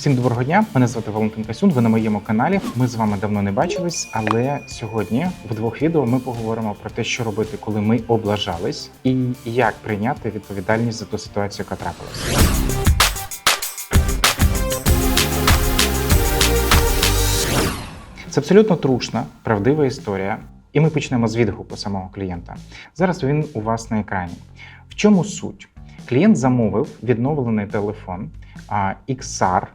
Всім доброго дня. Мене звати Валентин Касюн. Ви на моєму каналі. Ми з вами давно не бачились, але сьогодні в двох відео ми поговоримо про те, що робити, коли ми облажались, і як прийняти відповідальність за ту ситуацію, яка трапилася. Це абсолютно трушна, правдива історія. І ми почнемо з відгуку самого клієнта. Зараз він у вас на екрані. В чому суть? Клієнт замовив відновлений телефон XR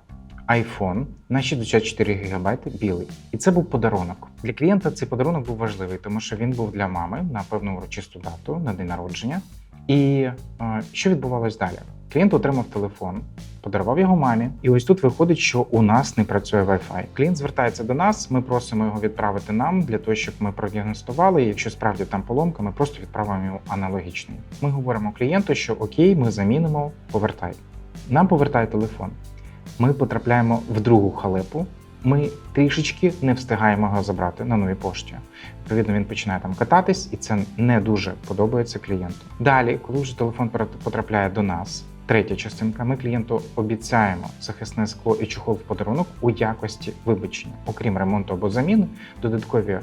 iPhone на 64 ГБ білий. І це був подарунок. Для клієнта цей подарунок був важливий, тому що він був для мами на певну урочисту дату на день народження. І а, що відбувалось далі? Клієнт отримав телефон, подарував його мамі, і ось тут виходить, що у нас не працює Wi-Fi. Клієнт звертається до нас. Ми просимо його відправити нам для того, щоб ми продіагностували. Якщо справді там поломка, ми просто відправимо його аналогічний. Ми говоримо клієнту, що окей, ми замінимо, повертай. Нам повертає телефон. Ми потрапляємо в другу халепу. Ми трішечки не встигаємо його забрати на новій пошті. Відповідно, він починає там кататись, і це не дуже подобається клієнту. Далі, коли вже телефон потрапляє до нас, третя частинка, ми клієнту обіцяємо захисне скло і чохол в подарунок у якості вибачення, окрім ремонту або заміни, додаткові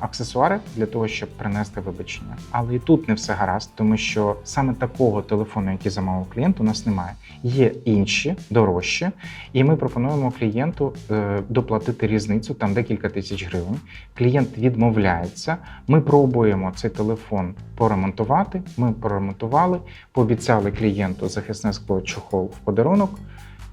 аксесуари для того, щоб принести вибачення. Але і тут не все гаразд, тому що саме такого телефону, який замовив клієнт, у нас немає. Є інші дорожчі, і ми пропонуємо клієнту е, доплатити різницю там декілька тисяч гривень. Клієнт відмовляється. Ми пробуємо цей телефон поремонтувати. Ми поремонтували, пообіцяли клієнту захисне скло чохол в подарунок.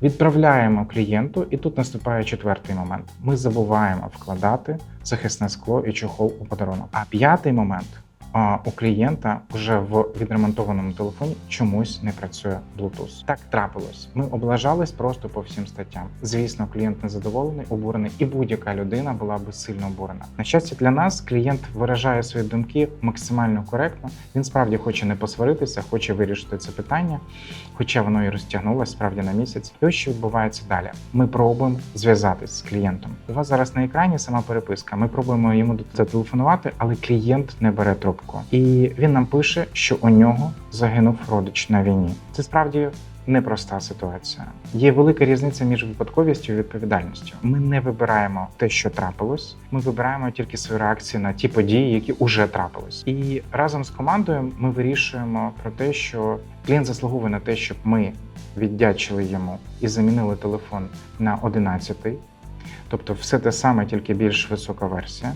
Відправляємо клієнту, і тут наступає четвертий момент. Ми забуваємо вкладати захисне скло і чохол у подарунок. А п'ятий момент а, у клієнта вже в відремонтованому телефоні чомусь не працює Bluetooth. Так трапилось. Ми облажались просто по всім статтям. Звісно, клієнт незадоволений, обурений, і будь-яка людина була би сильно обурена. На щастя, для нас клієнт виражає свої думки максимально коректно. Він справді хоче не посваритися, хоче вирішити це питання, хоча воно і розтягнулося справді на місяць. І ось що відбувається далі. Ми пробуємо зв'язатись з клієнтом. У вас зараз на екрані сама переписка. Ми пробуємо йому зателефонувати, але клієнт не бере трубку. І він нам пише, що у нього загинув родич на війні. Це справді непроста ситуація. Є велика різниця між випадковістю і відповідальністю. Ми не вибираємо те, що трапилось. Ми вибираємо тільки свої реакції на ті події, які вже трапились. І разом з командою ми вирішуємо про те, що клієнт заслуговує на те, щоб ми віддячили йому і замінили телефон на 11-й. Тобто, все те саме, тільки більш висока версія.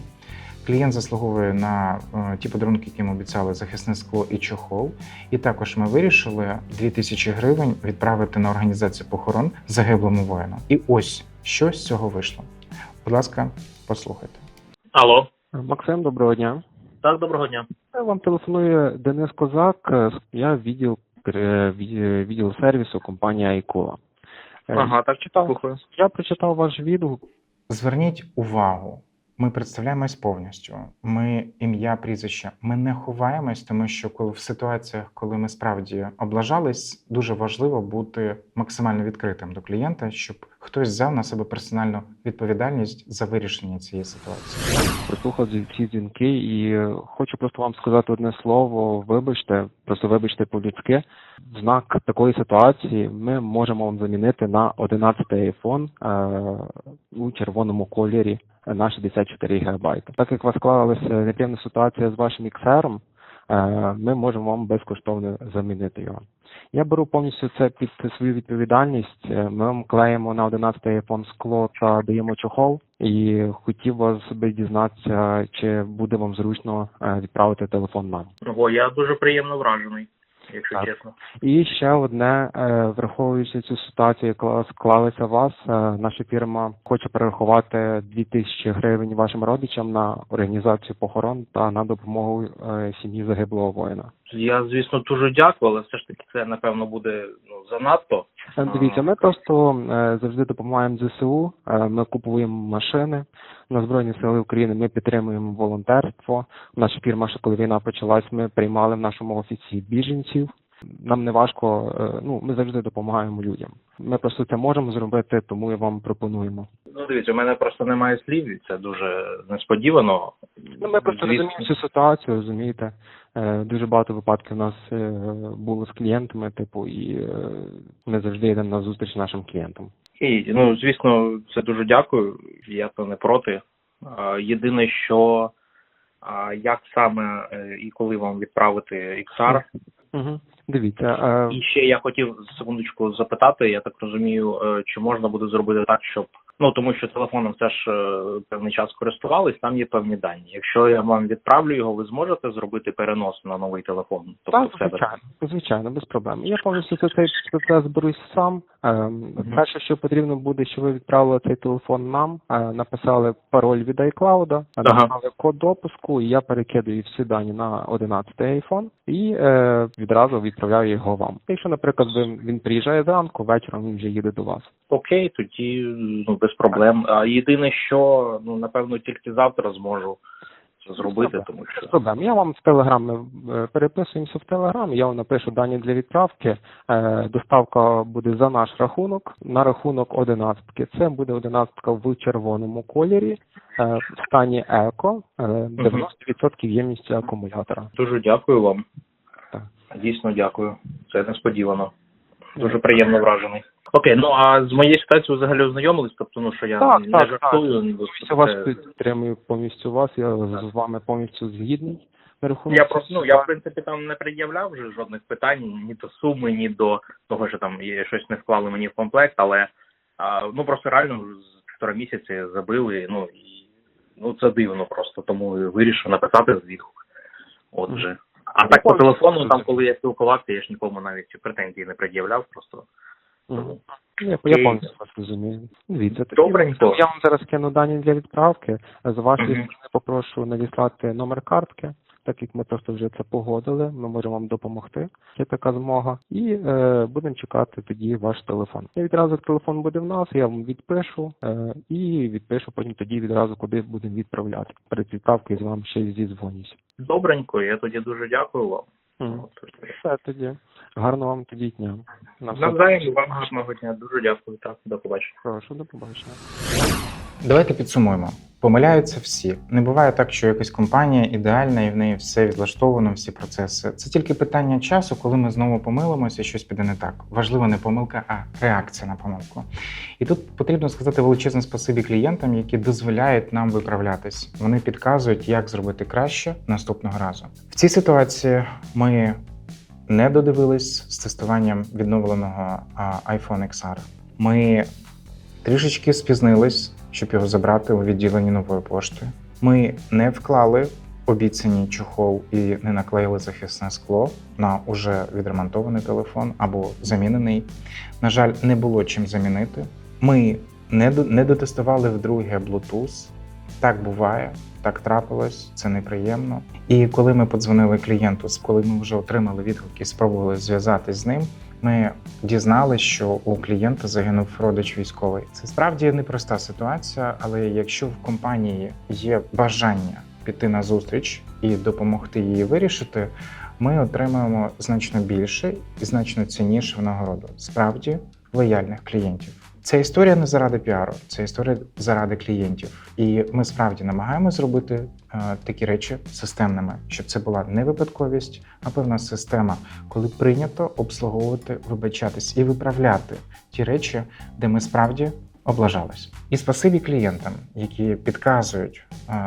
Клієнт заслуговує на е, ті подарунки, які ми обіцяли захисне скло і чохол. І також ми вирішили 2000 гривень відправити на організацію похорон загиблому воїну. І ось що з цього вийшло. Будь ласка, послухайте. Алло, Максим, доброго дня. так, доброго дня. Вам телефонує Денис Козак. Е, Я відділ е, від- відділ сервісу компанії Айкола. Е, Ага, так читав. слухаю. Я прочитав ваш відгук. Зверніть увагу. Ми представляємось повністю. Ми ім'я, прізвище. Ми не ховаємось, тому що коли в ситуаціях, коли ми справді облажались, дуже важливо бути максимально відкритим до клієнта, щоб хтось взяв на себе персональну відповідальність за вирішення цієї ситуації. Прослухав ці- дзвінки і е, хочу просто вам сказати одне слово. Вибачте, просто вибачте по-людськи. Знак такої ситуації ми можемо вам замінити на 11 iPhone е, у червоному кольорі на 64 ГБ. Так як у вас склалася неприємна ситуація з вашим е, ми можемо вам безкоштовно замінити його. Я беру повністю це під свою відповідальність. Е, Ми вам клеїмо на 11 iPhone скло та даємо чохол. І хотів вас би дізнатися, чи буде вам зручно е, відправити телефон нам. Ого, я дуже приємно вражений, якщо Так. чесно. І ще одне, е, враховуючи цю ситуацію, яка склалася у вас, е, наша фірма хоче перерахувати 2000 гривень вашим родичам на організацію похорон та на допомогу е, сім'ї загиблого воїна. Я, звісно, дуже дякую, але все ж таки це напевно буде ну занадто. Дивіться, ми просто завжди допомагаємо ЗСУ. Ми купуємо машини на Збройні Сили України. Ми підтримуємо волонтерство. Наша фірма, ще коли війна почалась, ми приймали в нашому офісі біженців. Нам не важко, е, ну ми завжди допомагаємо людям. Ми просто це можемо зробити, тому і вам пропонуємо. Ну дивіться, у мене просто немає слів, і це дуже несподівано. Ну, ми просто Звісно. розуміємо цю ситуацію, розумієте. Е, Дуже багато випадків у нас е, було з клієнтами, типу, і ми завжди йдемо на зустріч нашим клієнтам. І, ну, звісно, це дуже дякую. Я то не проти. Єдине, що як саме е, і коли вам відправити XR. Угу. Дивіться, а... І ще я хотів секундочку запитати, я так розумію, е, чи можна буде зробити так, щоб ну тому що телефоном все ж е, певний час користувались, там є певні дані. Якщо я вам відправлю його, ви зможете зробити перенос на новий телефон? Тобто Так, звичайно, звичайно, без проблем. Я повністю цей процес берусь сам. Ем, Перше, що потрібно буде, що ви відправили цей телефон нам, е, написали пароль від iCloud, е, Ага. код допуску, і я перекидаю всі дані на 11 iPhone і е, відразу відправляю його вам. Якщо, наприклад, ви, він приїжджає зранку, вечором він вже їде до вас. Окей, тоді ну без проблем. А єдине, що ну напевно тільки завтра зможу це зробити, тому що проблем. Я вам в Телеграм ми е, переписуємося в Телеграм, я вам напишу дані для відправки. Е, Доставка буде за наш рахунок, на рахунок одинадцятки. Це буде одинадцятка в червоному кольорі, е, в стані еко, е, 90% ємності акумулятора. дуже дякую вам. Так. Дійсно дякую. Це несподівано. Дуже приємно вражений. Окей, ну а з моєю ситуацією взагалі ознайомились, тобто ну що я Так, не так, жартую. Повністю вас це- підтримую повністю вас, я з вами повністю згідний. На рахунок Я просто ну я в принципі там не пред'являв вже жодних питань ні до суми, ні до того, що там є щось не вклали мені в комплект, але а, ну просто реально з півтора місяці забили. Ну і ну це дивно просто, тому і вирішив написати відгук. Отже. А так по телефону, там коли я спілкувався, я ж нікому навіть претензій не пред'являв, просто Мгм. Я, я повністю вас розумію. Дивіться, Добренько. я вам зараз кину дані для відправки. З вашої сторони попрошу надіслати номер картки, так як ми просто вже це погодили. Ми можемо вам допомогти. Є така змога. І е, будемо чекати тоді ваш телефон. І відразу телефон буде в нас, я вам відпишу е, і відпишу потім тоді відразу, куди будемо відправляти. Перед відправкою з вами ще й зізвонюсь. добренько. Я тоді дуже дякую вам. Мгм. Все тоді. Гарного вам тоді дня. На Навзаєм вам гарного дня. Дуже дякую. Так, до побачення. Прошу, до побачення. Давайте підсумуємо. Помиляються всі. Не буває так, що якась компанія ідеальна і в неї все відлаштовано, всі процеси. Це тільки питання часу, коли ми знову помилимося, і щось піде не так. Важлива не помилка, а реакція на помилку. І тут потрібно сказати величезне спасибі клієнтам, які дозволяють нам виправлятись. Вони підказують, як зробити краще наступного разу. В цій ситуації ми не додивились з тестуванням відновленого iPhone XR. Ми трішечки спізнились, щоб його забрати у відділенні нової пошти. Ми не вклали обіцяні чохол і не наклеїли захисне скло на уже відремонтований телефон або замінений. На жаль, не було чим замінити. Ми не, до- не дотестували вдруге Bluetooth. Так буває, так трапилось, це неприємно. І коли ми подзвонили клієнту, коли ми вже отримали відгук і спробували зв'язатись з ним, ми дізналися, що у клієнта загинув родич військовий. Це справді непроста ситуація, але якщо в компанії є бажання піти на зустріч і допомогти її вирішити, ми отримаємо значно більше і значно цінніше в нагороду. Справді лояльних клієнтів. Це історія не заради піару, це історія заради клієнтів. І ми справді намагаємося зробити е, такі речі системними, щоб це була не випадковість, а певна система, коли прийнято обслуговувати, вибачатись і виправляти ті речі, де ми справді облажались. І спасибі клієнтам, які підказують,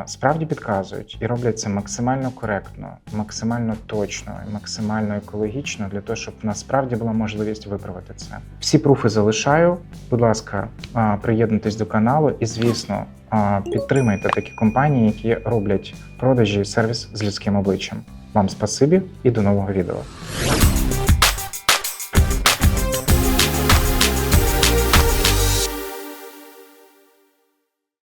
справді підказують і роблять це максимально коректно, максимально точно і максимально екологічно для того, щоб в нас справді була можливість виправити це. Всі пруфи залишаю. Будь ласка, приєднуйтесь до каналу і, звісно, підтримайте такі компанії, які роблять продажі і сервіс з людським обличчям. Вам спасибі і до нового відео.